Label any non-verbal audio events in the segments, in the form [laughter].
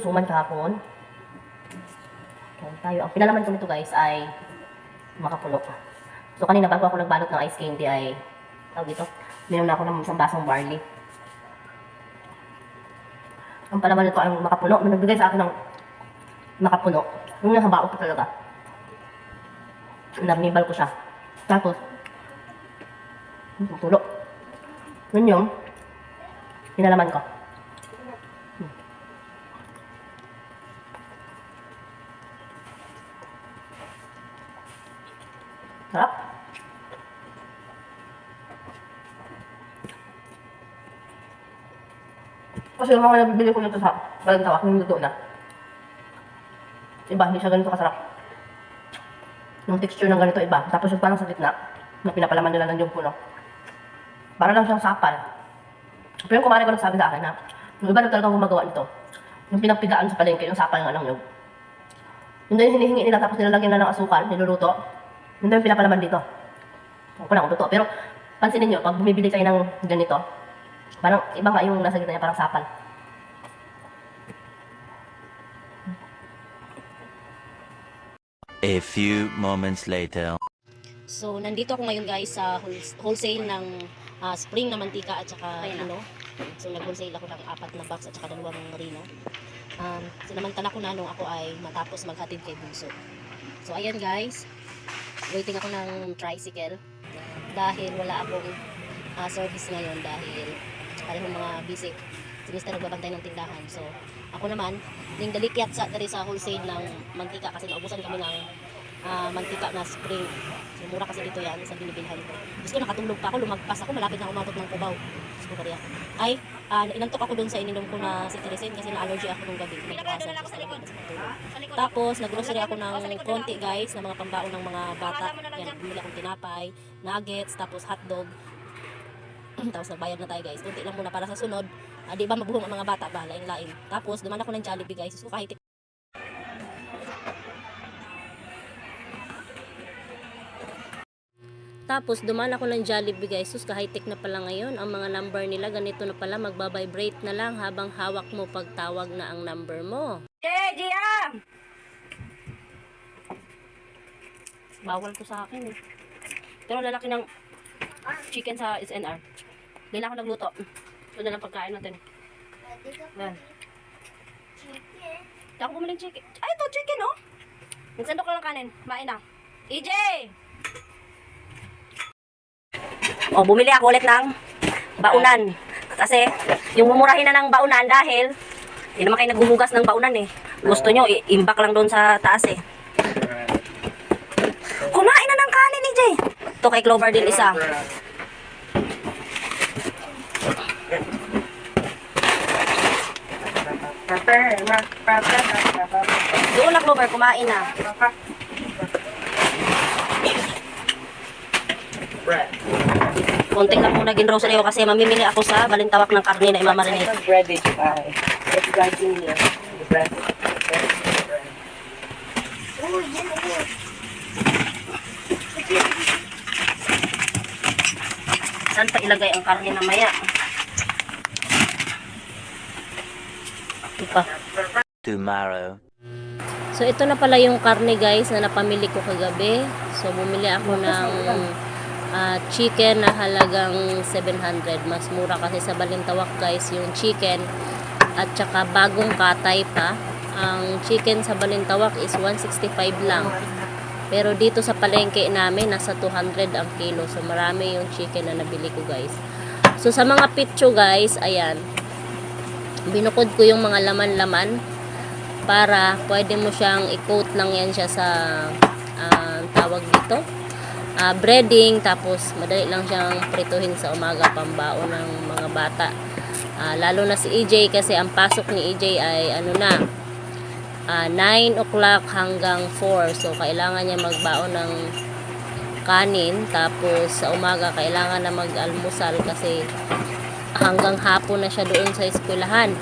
yung suman kahapon. Kain tayo. Ang pinalaman ko nito guys ay makapulo. So kanina bago ako nagbalot ng ice candy ay tawag dito, minom na ako ng isang basong barley. Ang palaman nito ay makapulo. May nagbigay sa akin ng makapulo. Yung nasa bao ko talaga. Narnibal ko siya. Tapos, pulo. Yun yung pinalaman ko. Sarap. Kasi yung mga nabibili ko nito sa balang tawak, yung luto na. Iba, hindi siya ganito kasarap. Yung texture ng ganito iba. Tapos yung parang sa gitna, na pinapalaman nila ng yung puno. Para lang siyang sapal. Pero yung kumari ko nagsabi sa akin na, yung iba na talagang gumagawa nito. Yung pinagpigaan sa palengke, yung sapal nga lang yung. Yun daw yung hinihingi nila tapos nilalagyan na ng asukal, niluluto. Yun daw yung pinapalaman dito. Ako lang, luto. Pero pansinin nyo, pag bumibili kayo ng ganito, parang iba nga yung nasa gitna niya, parang sapal. A few moments later. So, nandito ako ngayon guys sa wholes- wholesale ng ah, spring na mantika at saka ano. So, nag-wholesale ako ng apat na box at saka dalawang rino. Um, sinamantala ko na nung ako ay matapos maghatid kay Bunso. So, ayan guys. Waiting ako ng tricycle dahil wala akong ah, service ngayon dahil parehong mga busy. Si Mr. nagbabantay ng tindahan. So, ako naman, ning dalikyat sa dari sa wholesale ng mantika kasi naubusan kami ng ah, mantika na spring. So, mura kasi dito yan sa binibilhan ko. Gusto ko nakatulog pa ako, lumagpas ako, malapit na umabot ng Cubao. Gusto ko. Ay, ah, inantok ako dun sa ininom ko na cetirizine kasi na-allergy ako nung gabi. Tapos talaga ako sa pagtulog. Tapos, nag-grocery ako ng konti guys, na mga pambaon ng mga bata. Yan, bumili akong tinapay, nuggets, tapos hotdog. [clears throat] tapos nagbayad na tayo guys. Kunti lang muna para sa sunod. Ah, di ba mabuhong ang mga bata ba? Lain-lain. Tapos, duman ako ng Jollibee guys. So, kahit Tapos, dumaan ako ng Jollibee guys. Sus, ka-high-tech na pala ngayon. Ang mga number nila, ganito na pala. Magbabibrate na lang habang hawak mo pagtawag na ang number mo. Hey, Gia! Bawal to sa akin eh. Pero lalaki ng chicken sa SNR. Hindi na ako nagluto. Ito na lang pagkain natin. Yan. Hindi ako bumiling chicken. Ay, ito chicken oh! Nagsandok lang ng kanin. Main na. EJ! Oh, bumili ako ulit ng baunan. Kasi, yung mumurahin na ng baunan dahil hindi naman kayo naghuhugas ng baunan eh. Gusto nyo, imbak lang doon sa taas eh. Kumain na ng kanin ni Jay. Ito kay Clover din isa. Doon na Clover, kumain na. Konting lang muna grocery ko kasi mamimili ako sa balintawak ng karne na imamarinate. bread did you buy? It's gardenia. The bread. Saan pa ilagay ang karne na maya? Ito pa. Tomorrow. So, ito na pala yung karne guys na napamili ko kagabi. So, bumili ako ng ah, chicken na halagang 700. Mas mura kasi sa Balintawak guys yung chicken. At saka bagong katay pa. Ang chicken sa Balintawak is 165 lang. Pero dito sa palengke namin, nasa 200 ang kilo. So, marami yung chicken na nabili ko guys. So, sa mga pitcho guys, ayan. Binukod ko yung mga laman-laman para pwede mo siyang i-coat lang yan siya sa ah, tawag dito? Ah, breading tapos madali lang siyang prituhin sa umaga pambao ng mga bata. Ah, lalo na si EJ kasi ang pasok ni EJ ay ano na ah, 9 o'clock hanggang 4 so kailangan niya magbaon ng kanin. Tapos sa umaga kailangan na mag-almusal kasi hanggang hapon na siya doon sa eskwelahan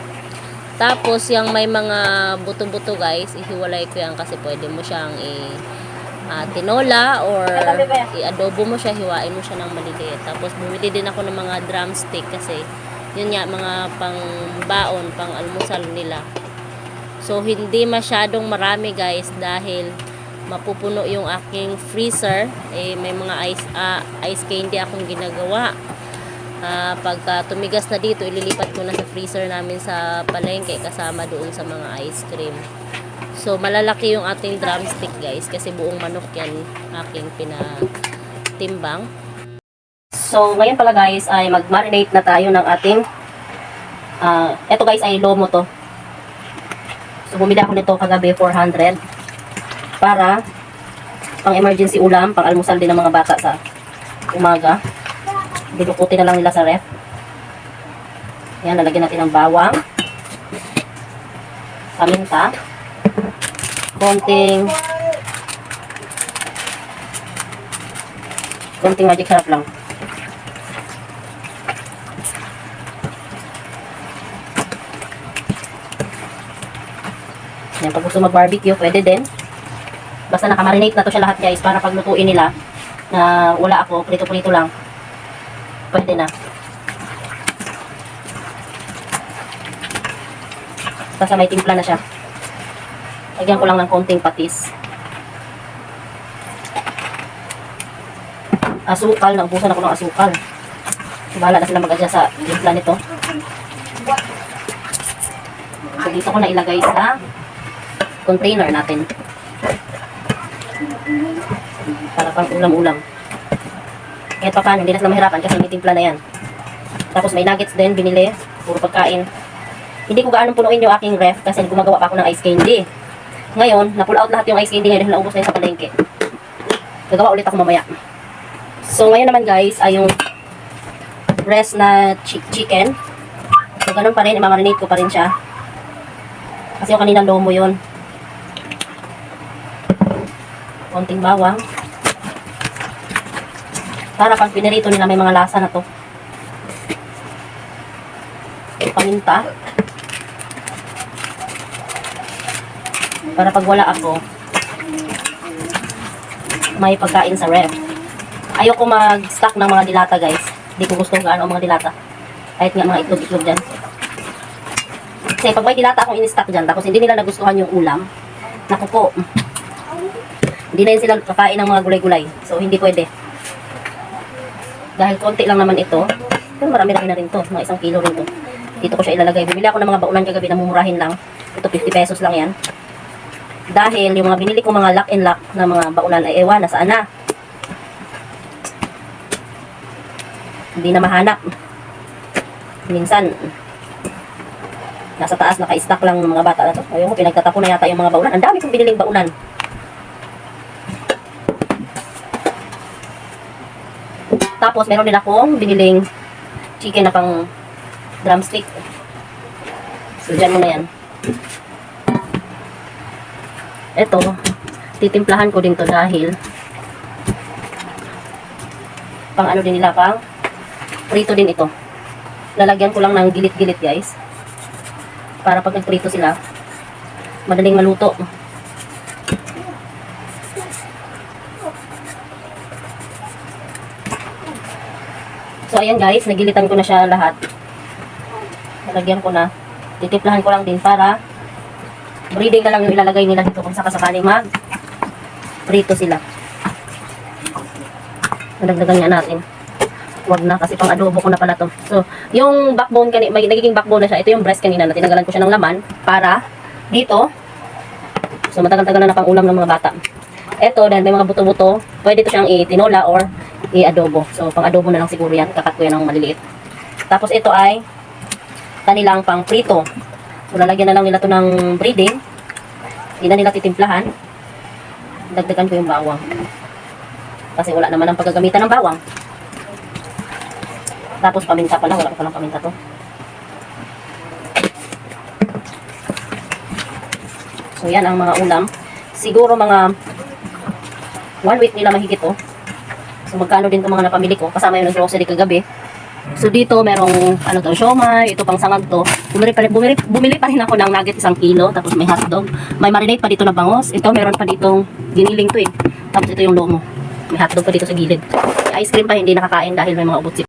tapos, yung may mga buto-buto guys, ihiwalay ko yan kasi pwede mo siyang i ah, tinola or i-adobo mo siya, hiwain mo siya ng maliliit. Tapos, bumili din ako ng mga drumstick kasi yun nga, mga pang baon, pang almusal nila. So, hindi masyadong marami guys dahil mapupuno yung aking freezer. Eh, may mga ice, ah, ice candy akong ginagawa. Ah, pagka tumigas na dito, ililipat ko na sa freezer namin sa palengke kasama doon sa mga ice cream. So, malalaki yung ating drumstick guys kasi buong manok yan aking pinatimbang. So, ngayon pala guys ay mag-marinate na tayo ng ating ah, eto guys ay lomo to. So, bumili ako nito kagabi 400 para pang emergency ulam, pang almusal din ng mga bata sa umaga. Dilukutin na lang nila sa ref. Yan, lalagyan natin ng bawang. Paminta. Konting konting magic sarap lang. Yan, pag gusto mag-barbecue, pwede din. Basta nakamarinate na to siya lahat guys para paglutuin nila na wala ako, prito-prito lang. Pwede na. Basta may timpla na siya. Lagyan ko lang ng konting patis. Asukal, naubusan ako ng asukal. Bahala na sila mag-adjust sa timpla nito. So, dito ko na ilagay sa container natin. Para pang ulam-ulam. Kahit pa paano, hindi na sila mahirapan kasi may timpla na yan. Tapos may nuggets din, binili. Puro pagkain. Hindi ko gaano punuin yung aking ref kasi gumagawa pa ako ng ice candy. Ngayon, na-pull out lahat yung ice candy dahil naubos na yun sa palengke. Gagawa ulit ako mamaya. So, ngayon naman guys, ay yung breast na chi- chicken. So, ganun pa rin, imamarinate ko pa rin siya. Kasi yung kaninang lomo yun. Konting bawang. Para pag pinirito nila may mga lasa na to. Paminta. Para pag wala ako, may pagkain sa ref. Ayoko mag-stock ng mga dilata guys. Hindi ko gusto gaano ang mga dilata. Kahit nga mga itlog-itlog dyan. Kasi pag may dilata akong in-stock dyan, tapos hindi nila nagustuhan yung ulam, naku po, hindi na yun sila kakain ng mga gulay-gulay. So, hindi pwede. Dahil konti lang naman ito, pero marami-rami na rin to. Mga isang kilo rin to. Dito ko siya ilalagay. Bumili ako ng mga baunan kagabi na mumurahin lang. Ito, 50 pesos lang yan. Dahil yung mga binili ko mga lock and lock na mga baunan ay ewan, nasaan na. Hindi na mahanap. Minsan, nasa taas naka-stack lang ng mga bata na to. Ayun ko, pinagtatapon na yata yung mga baunan. Ang dami kong biniling baunan. Tapos, meron din akong biniling chicken na pang drumstick. So, dyan mo na yan. Ito, titimplahan ko din to dahil pang ano din nila, pang prito din ito. Lalagyan ko lang ng gilit-gilit, guys. Para pag nagprito sila, madaling maluto. So, ayan guys, nagilitan ko na siya lahat. Nalagyan ko na. Titiplahan ko lang din para breeding na lang yung ilalagay nila dito kung sakasakaling mag prito sila. Nadagdagan nga natin. Huwag na kasi pang adobo ko na pala to. So, yung backbone kanina, may nagiging backbone na siya. Ito yung breast kanina na tinanggalan ko siya ng laman para dito. So, matagal-tagal na na pang ulam ng mga bata. Ito, dahil may mga buto-buto, pwede ito siyang itinola or i-adobo. So, pang adobo na lang siguro yan. Kakat ko yan ng maliliit. Tapos, ito ay kanilang pang prito. So, lalagyan na lang nila to ng breeding. Hindi na nila titimplahan. Dagdagan ko yung bawang. Kasi wala naman ang paggagamitan ng bawang. Tapos, paminta pala. Wala pa palang paminta to. So, yan ang mga ulam. Siguro mga one week nila mahigit to. So, magkano din itong mga napamili ko. Kasama yung grocery kagabi. So, dito merong, ano to, siomay. Ito pang sangag to. Bumili pa, bumili, bumili pa rin ako ng nugget isang kilo. Tapos may hotdog. May marinate pa dito na bangos. Ito, meron pa ditong giniling to eh. Tapos ito yung lomo. May hotdog pa dito sa gilid. Ice cream pa hindi nakakain dahil may mga ubot